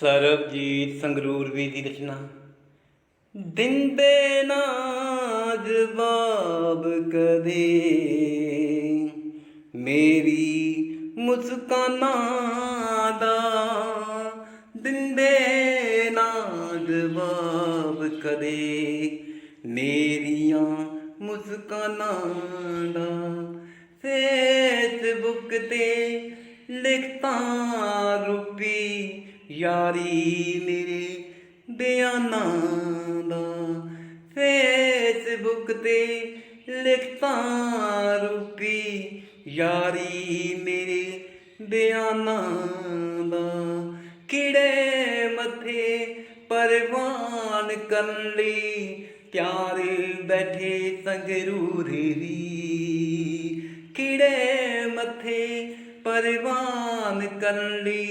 ਸਰਬਜੀਤ ਸੰਗਰੂਰ ਵੀ ਦੀ ਰਚਨਾ। ਦਿੰਦੇ ਨਾ ਜਵਾਬ ਕਦੇ, ਮੇਰੀ ਮੁਸਕਾਨਾਂ ਦਾ। ਦਿੰਦੇ ਨਾ ਜਵਾਬ ਕਦੇ, ਮੇਰੀਆਂ ਮੁਸਕਾਨਾਂ ਦਾ। ਫੇਸਬੁੱਕ ਤੇ ਲਿਖਤਾਂ ਰੂਪੀ ਯਾਰੀ ਮੇਰੇ ਬਿਆਨਾਂ ਦਾ। ਫੇਸਬੁੱਕ ਤੇ ਲਿਖਤਾਂ ਰੂਪੀ ਯਾਰੀ ਮੇਰੇ ਬਿਆਨਾਂ ਦਾ। ਕਿਹੜੇ ਮੱਥੇ ਪਰਵਾਨ ਕਰਨ ਲਈ ਤਿਆਰ ਬੈਠੇ ਸੰਗਰੂਰੇ ਦੀ। ਕਿਹੜੇ ਮੱਥੇ പരിവാനിക്കള്ളി